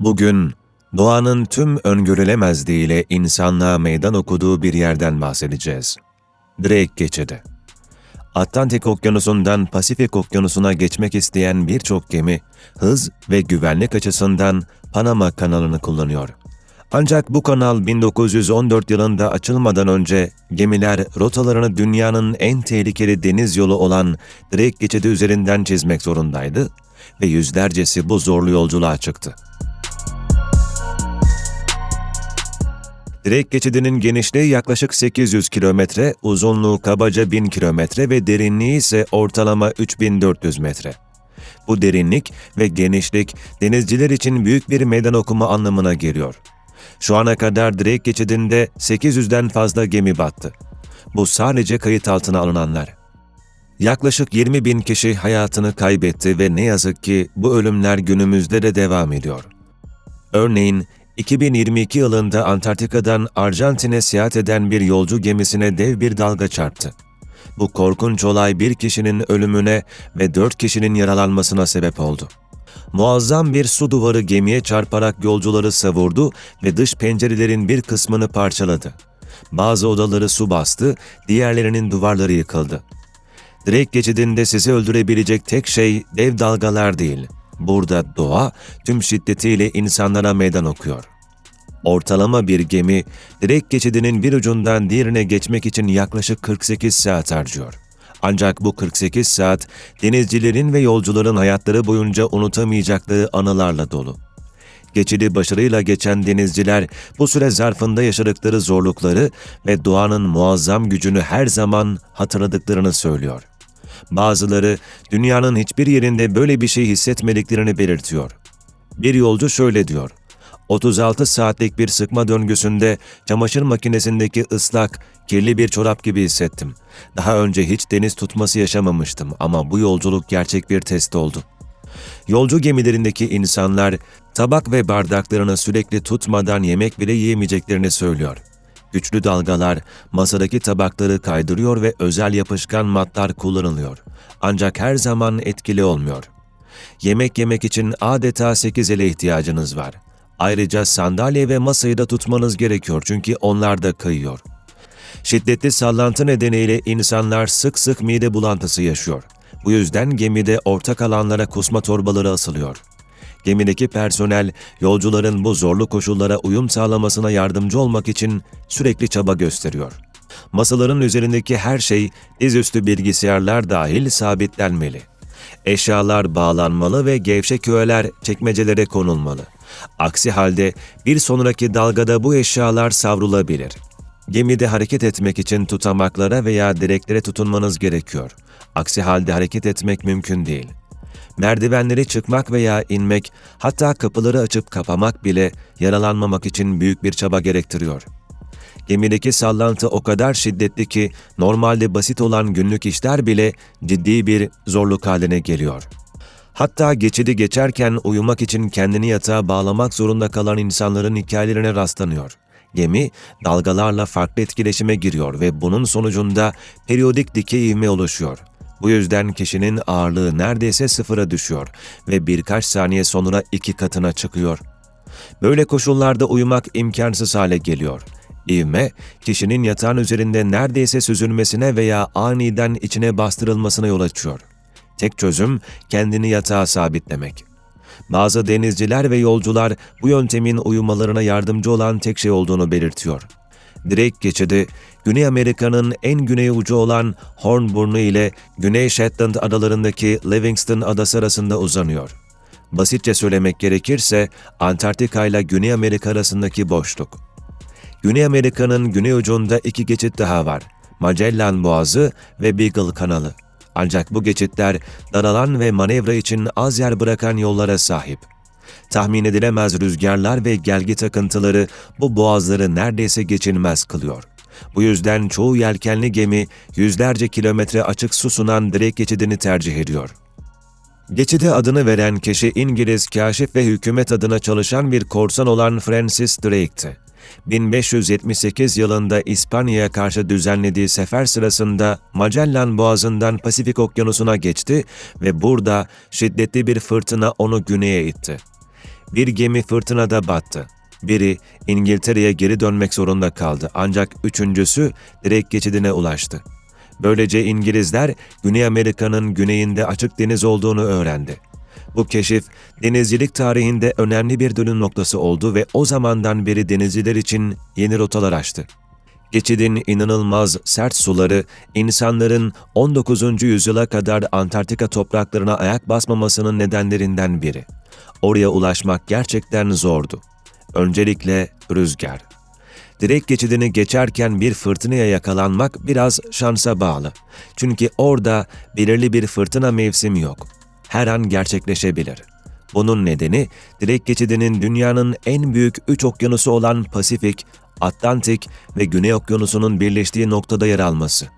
Bugün doğanın tüm öngörülemezliğiyle insanlığa meydan okuduğu bir yerden bahsedeceğiz. Drake Geçidi. Atlantik Okyanusu'ndan Pasifik Okyanusu'na geçmek isteyen birçok gemi, hız ve güvenlik açısından Panama kanalını kullanıyor. Ancak bu kanal 1914 yılında açılmadan önce gemiler rotalarını dünyanın en tehlikeli deniz yolu olan Drake geçidi üzerinden çizmek zorundaydı ve yüzlercesi bu zorlu yolculuğa çıktı. Drake geçidinin genişliği yaklaşık 800 kilometre, uzunluğu kabaca 1000 kilometre ve derinliği ise ortalama 3400 metre. Bu derinlik ve genişlik denizciler için büyük bir meydan okuma anlamına geliyor. Şu ana kadar Drake geçidinde 800'den fazla gemi battı. Bu sadece kayıt altına alınanlar. Yaklaşık 20 bin kişi hayatını kaybetti ve ne yazık ki bu ölümler günümüzde de devam ediyor. Örneğin 2022 yılında Antarktika'dan Arjantin'e seyahat eden bir yolcu gemisine dev bir dalga çarptı. Bu korkunç olay bir kişinin ölümüne ve dört kişinin yaralanmasına sebep oldu. Muazzam bir su duvarı gemiye çarparak yolcuları savurdu ve dış pencerelerin bir kısmını parçaladı. Bazı odaları su bastı, diğerlerinin duvarları yıkıldı. Drake geçidinde sizi öldürebilecek tek şey dev dalgalar değil. Burada doğa tüm şiddetiyle insanlara meydan okuyor. Ortalama bir gemi Drake geçidinin bir ucundan diğerine geçmek için yaklaşık 48 saat harcıyor. Ancak bu 48 saat denizcilerin ve yolcuların hayatları boyunca unutamayacakları anılarla dolu. Geçidi başarıyla geçen denizciler bu süre zarfında yaşadıkları zorlukları ve doğanın muazzam gücünü her zaman hatırladıklarını söylüyor. Bazıları dünyanın hiçbir yerinde böyle bir şey hissetmediklerini belirtiyor. Bir yolcu şöyle diyor. 36 saatlik bir sıkma döngüsünde çamaşır makinesindeki ıslak, kirli bir çorap gibi hissettim. Daha önce hiç deniz tutması yaşamamıştım ama bu yolculuk gerçek bir test oldu. Yolcu gemilerindeki insanlar tabak ve bardaklarını sürekli tutmadan yemek bile yiyemeyeceklerini söylüyor. Güçlü dalgalar masadaki tabakları kaydırıyor ve özel yapışkan matlar kullanılıyor. Ancak her zaman etkili olmuyor. Yemek yemek için adeta 8 ele ihtiyacınız var. Ayrıca sandalye ve masayı da tutmanız gerekiyor çünkü onlar da kayıyor. Şiddetli sallantı nedeniyle insanlar sık sık mide bulantısı yaşıyor. Bu yüzden gemide ortak alanlara kusma torbaları asılıyor. Gemideki personel yolcuların bu zorlu koşullara uyum sağlamasına yardımcı olmak için sürekli çaba gösteriyor. Masaların üzerindeki her şey dizüstü bilgisayarlar dahil sabitlenmeli. Eşyalar bağlanmalı ve gevşek öğeler çekmecelere konulmalı. Aksi halde bir sonraki dalgada bu eşyalar savrulabilir. Gemide hareket etmek için tutamaklara veya direklere tutunmanız gerekiyor. Aksi halde hareket etmek mümkün değil. Merdivenleri çıkmak veya inmek, hatta kapıları açıp kapamak bile yaralanmamak için büyük bir çaba gerektiriyor. Gemideki sallantı o kadar şiddetli ki normalde basit olan günlük işler bile ciddi bir zorluk haline geliyor. Hatta geçidi geçerken uyumak için kendini yatağa bağlamak zorunda kalan insanların hikayelerine rastlanıyor. Gemi dalgalarla farklı etkileşime giriyor ve bunun sonucunda periyodik dikey ivme oluşuyor. Bu yüzden kişinin ağırlığı neredeyse sıfıra düşüyor ve birkaç saniye sonra iki katına çıkıyor. Böyle koşullarda uyumak imkansız hale geliyor. İvme, kişinin yatağın üzerinde neredeyse süzülmesine veya aniden içine bastırılmasına yol açıyor. Tek çözüm kendini yatağa sabitlemek. Bazı denizciler ve yolcular bu yöntemin uyumalarına yardımcı olan tek şey olduğunu belirtiyor. Drake geçidi, Güney Amerika'nın en güney ucu olan Horn Burnu ile Güney Shetland adalarındaki Livingston adası arasında uzanıyor. Basitçe söylemek gerekirse Antarktika ile Güney Amerika arasındaki boşluk. Güney Amerika'nın güney ucunda iki geçit daha var. Magellan Boğazı ve Beagle Kanalı. Ancak bu geçitler daralan ve manevra için az yer bırakan yollara sahip. Tahmin edilemez rüzgarlar ve gelgi takıntıları bu boğazları neredeyse geçilmez kılıyor. Bu yüzden çoğu yelkenli gemi yüzlerce kilometre açık su sunan Drake geçidini tercih ediyor. Geçide adını veren kişi İngiliz kaşif ve hükümet adına çalışan bir korsan olan Francis Drake'ti. 1578 yılında İspanya'ya karşı düzenlediği sefer sırasında Magellan Boğazı'ndan Pasifik Okyanusu'na geçti ve burada şiddetli bir fırtına onu güneye itti. Bir gemi fırtınada battı. Biri İngiltere'ye geri dönmek zorunda kaldı ancak üçüncüsü direkt geçidine ulaştı. Böylece İngilizler Güney Amerika'nın güneyinde açık deniz olduğunu öğrendi. Bu keşif denizcilik tarihinde önemli bir dönüm noktası oldu ve o zamandan beri denizciler için yeni rotalar açtı. Geçidin inanılmaz sert suları insanların 19. yüzyıla kadar Antarktika topraklarına ayak basmamasının nedenlerinden biri. Oraya ulaşmak gerçekten zordu. Öncelikle rüzgar. Direk geçidini geçerken bir fırtınaya yakalanmak biraz şansa bağlı. Çünkü orada belirli bir fırtına mevsimi yok. Her an gerçekleşebilir. Bunun nedeni direk geçidinin dünyanın en büyük üç okyanusu olan Pasifik, Atlantik ve Güney Okyanusu'nun birleştiği noktada yer alması.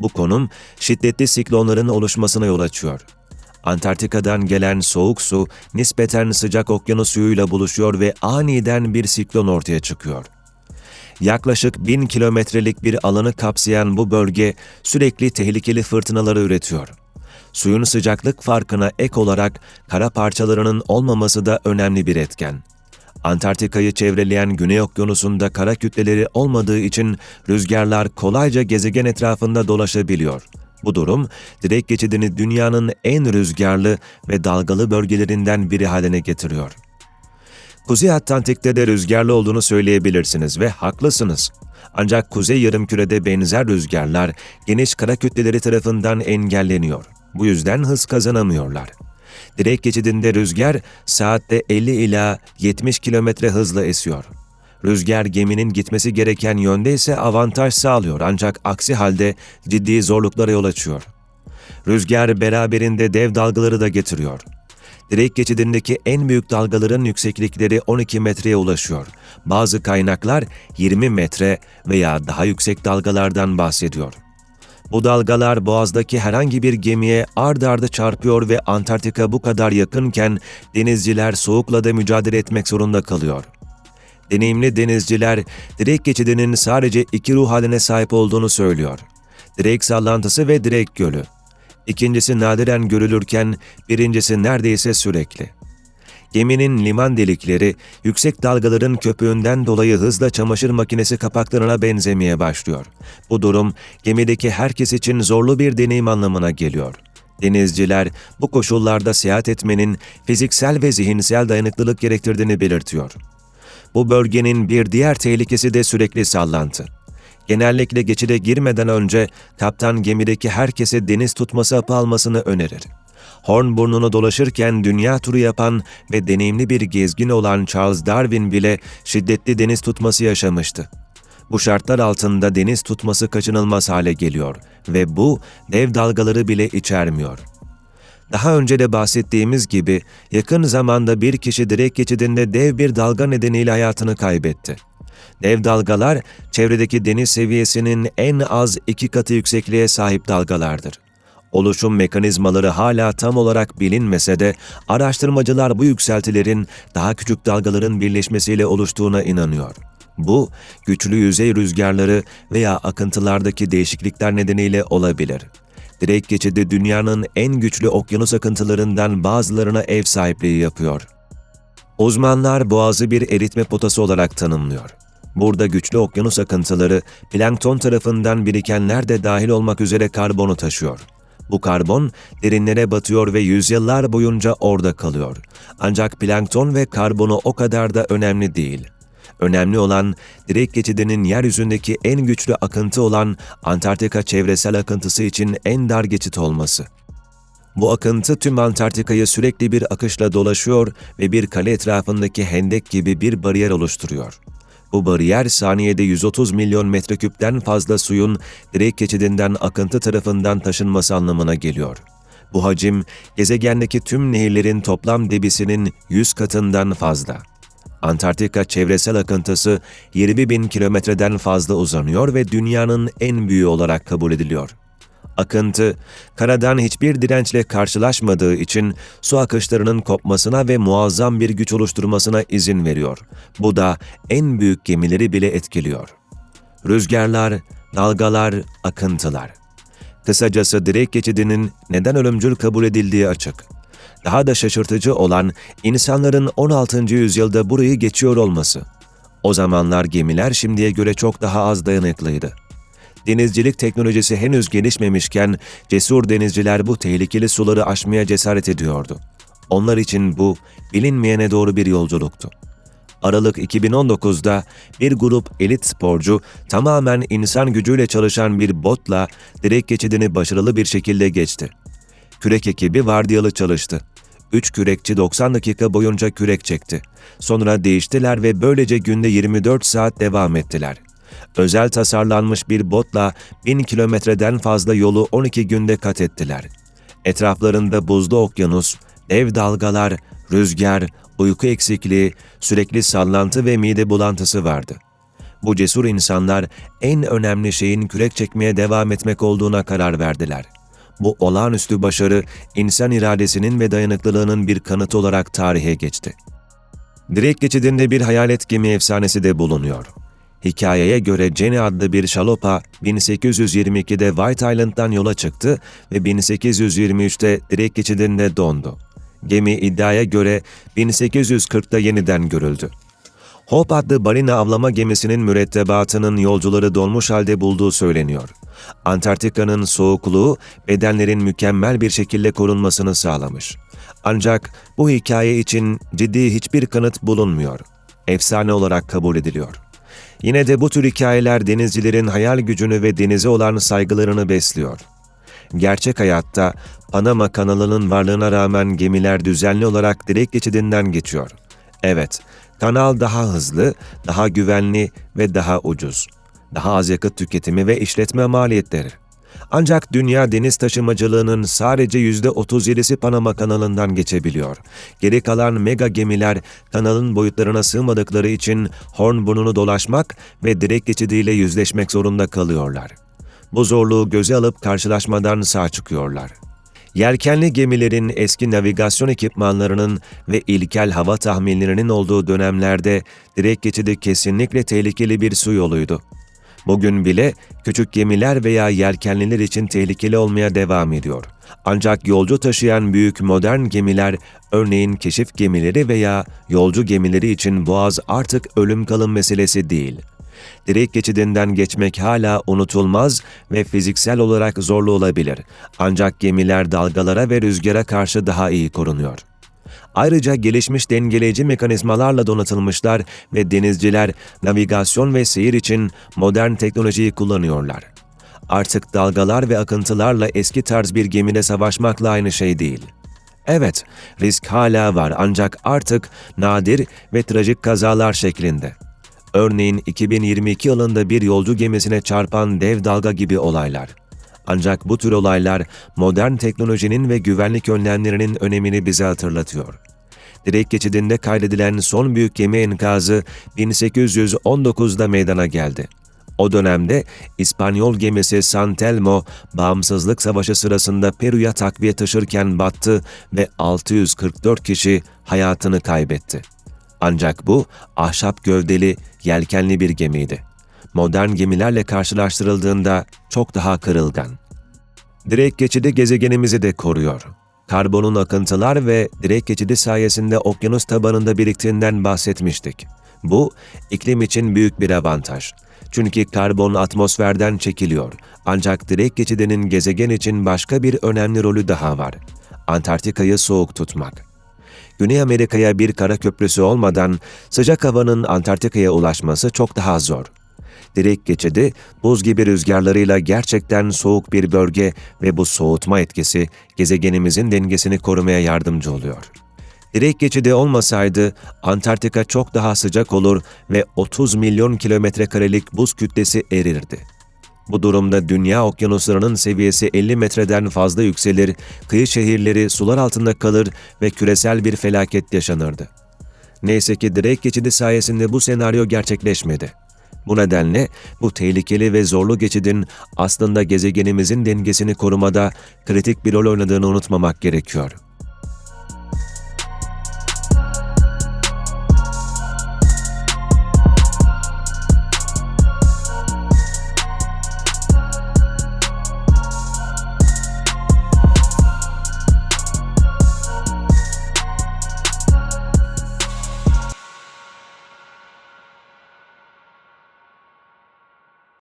Bu konum şiddetli siklonların oluşmasına yol açıyor. Antarktika'dan gelen soğuk su nispeten sıcak okyanus suyuyla buluşuyor ve aniden bir siklon ortaya çıkıyor. Yaklaşık bin kilometrelik bir alanı kapsayan bu bölge sürekli tehlikeli fırtınaları üretiyor. Suyun sıcaklık farkına ek olarak kara parçalarının olmaması da önemli bir etken. Antarktika'yı çevreleyen Güney Okyanusu'nda kara kütleleri olmadığı için rüzgarlar kolayca gezegen etrafında dolaşabiliyor. Bu durum, direk geçidini dünyanın en rüzgarlı ve dalgalı bölgelerinden biri haline getiriyor. Kuzey Atlantik'te de rüzgarlı olduğunu söyleyebilirsiniz ve haklısınız. Ancak kuzey yarımkürede benzer rüzgarlar geniş kara kütleleri tarafından engelleniyor. Bu yüzden hız kazanamıyorlar. Direk geçidinde rüzgar saatte 50 ila 70 kilometre hızla esiyor. Rüzgar geminin gitmesi gereken yönde ise avantaj sağlıyor ancak aksi halde ciddi zorluklara yol açıyor. Rüzgar beraberinde dev dalgaları da getiriyor. Direk geçidindeki en büyük dalgaların yükseklikleri 12 metreye ulaşıyor. Bazı kaynaklar 20 metre veya daha yüksek dalgalardan bahsediyor. Bu dalgalar boğazdaki herhangi bir gemiye ard arda çarpıyor ve Antarktika bu kadar yakınken denizciler soğukla da mücadele etmek zorunda kalıyor. Deneyimli denizciler direk geçidinin sadece iki ruh haline sahip olduğunu söylüyor. Direk sallantısı ve direk gölü. İkincisi nadiren görülürken birincisi neredeyse sürekli. Geminin liman delikleri yüksek dalgaların köpüğünden dolayı hızla çamaşır makinesi kapaklarına benzemeye başlıyor. Bu durum gemideki herkes için zorlu bir deneyim anlamına geliyor. Denizciler bu koşullarda seyahat etmenin fiziksel ve zihinsel dayanıklılık gerektirdiğini belirtiyor. Bu bölgenin bir diğer tehlikesi de sürekli sallantı. Genellikle geçide girmeden önce kaptan gemideki herkese deniz tutması hapı almasını önerir. Horn burnunu dolaşırken dünya turu yapan ve deneyimli bir gezgin olan Charles Darwin bile şiddetli deniz tutması yaşamıştı. Bu şartlar altında deniz tutması kaçınılmaz hale geliyor ve bu dev dalgaları bile içermiyor. Daha önce de bahsettiğimiz gibi yakın zamanda bir kişi direk geçidinde dev bir dalga nedeniyle hayatını kaybetti. Dev dalgalar çevredeki deniz seviyesinin en az iki katı yüksekliğe sahip dalgalardır. Oluşum mekanizmaları hala tam olarak bilinmese de araştırmacılar bu yükseltilerin daha küçük dalgaların birleşmesiyle oluştuğuna inanıyor. Bu, güçlü yüzey rüzgarları veya akıntılardaki değişiklikler nedeniyle olabilir. Direk geçidi dünyanın en güçlü okyanus akıntılarından bazılarına ev sahipliği yapıyor. Uzmanlar boğazı bir eritme potası olarak tanımlıyor. Burada güçlü okyanus akıntıları plankton tarafından birikenler de dahil olmak üzere karbonu taşıyor. Bu karbon derinlere batıyor ve yüzyıllar boyunca orada kalıyor. Ancak plankton ve karbonu o kadar da önemli değil. Önemli olan direk geçidinin yeryüzündeki en güçlü akıntı olan Antarktika çevresel akıntısı için en dar geçit olması. Bu akıntı tüm Antarktika'yı sürekli bir akışla dolaşıyor ve bir kale etrafındaki hendek gibi bir bariyer oluşturuyor. Bu bariyer saniyede 130 milyon metreküpten fazla suyun direk geçidinden akıntı tarafından taşınması anlamına geliyor. Bu hacim gezegendeki tüm nehirlerin toplam debisinin 100 katından fazla. Antarktika çevresel akıntısı 20 bin kilometreden fazla uzanıyor ve dünyanın en büyüğü olarak kabul ediliyor. Akıntı, karadan hiçbir dirençle karşılaşmadığı için su akışlarının kopmasına ve muazzam bir güç oluşturmasına izin veriyor. Bu da en büyük gemileri bile etkiliyor. Rüzgarlar, dalgalar, akıntılar. Kısacası direk geçidinin neden ölümcül kabul edildiği açık. Daha da şaşırtıcı olan insanların 16. yüzyılda burayı geçiyor olması. O zamanlar gemiler şimdiye göre çok daha az dayanıklıydı. Denizcilik teknolojisi henüz gelişmemişken cesur denizciler bu tehlikeli suları aşmaya cesaret ediyordu. Onlar için bu bilinmeyene doğru bir yolculuktu. Aralık 2019'da bir grup elit sporcu tamamen insan gücüyle çalışan bir botla direk geçidini başarılı bir şekilde geçti. Kürek ekibi vardiyalı çalıştı. Üç kürekçi 90 dakika boyunca kürek çekti. Sonra değiştiler ve böylece günde 24 saat devam ettiler. Özel tasarlanmış bir botla 1000 kilometreden fazla yolu 12 günde kat ettiler. Etraflarında buzlu okyanus, dev dalgalar, rüzgar, uyku eksikliği, sürekli sallantı ve mide bulantısı vardı. Bu cesur insanlar en önemli şeyin kürek çekmeye devam etmek olduğuna karar verdiler. Bu olağanüstü başarı insan iradesinin ve dayanıklılığının bir kanıtı olarak tarihe geçti. Direk geçidinde bir hayalet gemi efsanesi de bulunuyor. Hikayeye göre Jenny adlı bir şalopa 1822'de White Island'dan yola çıktı ve 1823'te direk geçidinde dondu. Gemi iddiaya göre 1840'da yeniden görüldü. Hope adlı balina avlama gemisinin mürettebatının yolcuları donmuş halde bulduğu söyleniyor. Antarktika'nın soğukluğu bedenlerin mükemmel bir şekilde korunmasını sağlamış. Ancak bu hikaye için ciddi hiçbir kanıt bulunmuyor. Efsane olarak kabul ediliyor. Yine de bu tür hikayeler denizcilerin hayal gücünü ve denize olan saygılarını besliyor. Gerçek hayatta Panama kanalının varlığına rağmen gemiler düzenli olarak direk geçidinden geçiyor. Evet, kanal daha hızlı, daha güvenli ve daha ucuz. Daha az yakıt tüketimi ve işletme maliyetleri. Ancak dünya deniz taşımacılığının sadece %37'si Panama kanalından geçebiliyor. Geri kalan mega gemiler kanalın boyutlarına sığmadıkları için Horn burnunu dolaşmak ve direk geçidiyle yüzleşmek zorunda kalıyorlar. Bu zorluğu göze alıp karşılaşmadan sağ çıkıyorlar. Yelkenli gemilerin eski navigasyon ekipmanlarının ve ilkel hava tahminlerinin olduğu dönemlerde direk geçidi kesinlikle tehlikeli bir su yoluydu. Bugün bile küçük gemiler veya yelkenliler için tehlikeli olmaya devam ediyor. Ancak yolcu taşıyan büyük modern gemiler, örneğin keşif gemileri veya yolcu gemileri için boğaz artık ölüm kalım meselesi değil. Direk geçidinden geçmek hala unutulmaz ve fiziksel olarak zorlu olabilir. Ancak gemiler dalgalara ve rüzgara karşı daha iyi korunuyor. Ayrıca gelişmiş dengeleyici mekanizmalarla donatılmışlar ve denizciler navigasyon ve seyir için modern teknolojiyi kullanıyorlar. Artık dalgalar ve akıntılarla eski tarz bir gemide savaşmakla aynı şey değil. Evet, risk hala var ancak artık nadir ve trajik kazalar şeklinde. Örneğin 2022 yılında bir yolcu gemisine çarpan dev dalga gibi olaylar. Ancak bu tür olaylar modern teknolojinin ve güvenlik önlemlerinin önemini bize hatırlatıyor. Direk geçidinde kaydedilen son büyük gemi enkazı 1819'da meydana geldi. O dönemde İspanyol gemisi San Telmo, Bağımsızlık Savaşı sırasında Peru'ya takviye taşırken battı ve 644 kişi hayatını kaybetti. Ancak bu ahşap gövdeli, yelkenli bir gemiydi. Modern gemilerle karşılaştırıldığında çok daha kırılgan. Direk geçidi gezegenimizi de koruyor. Karbonun akıntılar ve direk geçidi sayesinde okyanus tabanında biriktiğinden bahsetmiştik. Bu, iklim için büyük bir avantaj. Çünkü karbon atmosferden çekiliyor. Ancak direk geçidinin gezegen için başka bir önemli rolü daha var. Antarktika'yı soğuk tutmak. Güney Amerika'ya bir kara köprüsü olmadan sıcak havanın Antarktika'ya ulaşması çok daha zor. Direk geçidi buz gibi rüzgarlarıyla gerçekten soğuk bir bölge ve bu soğutma etkisi gezegenimizin dengesini korumaya yardımcı oluyor. Direk geçidi olmasaydı Antarktika çok daha sıcak olur ve 30 milyon kilometre karelik buz kütlesi erirdi. Bu durumda dünya okyanuslarının seviyesi 50 metreden fazla yükselir, kıyı şehirleri sular altında kalır ve küresel bir felaket yaşanırdı. Neyse ki direk geçidi sayesinde bu senaryo gerçekleşmedi. Bu nedenle bu tehlikeli ve zorlu geçidin aslında gezegenimizin dengesini korumada kritik bir rol oynadığını unutmamak gerekiyor.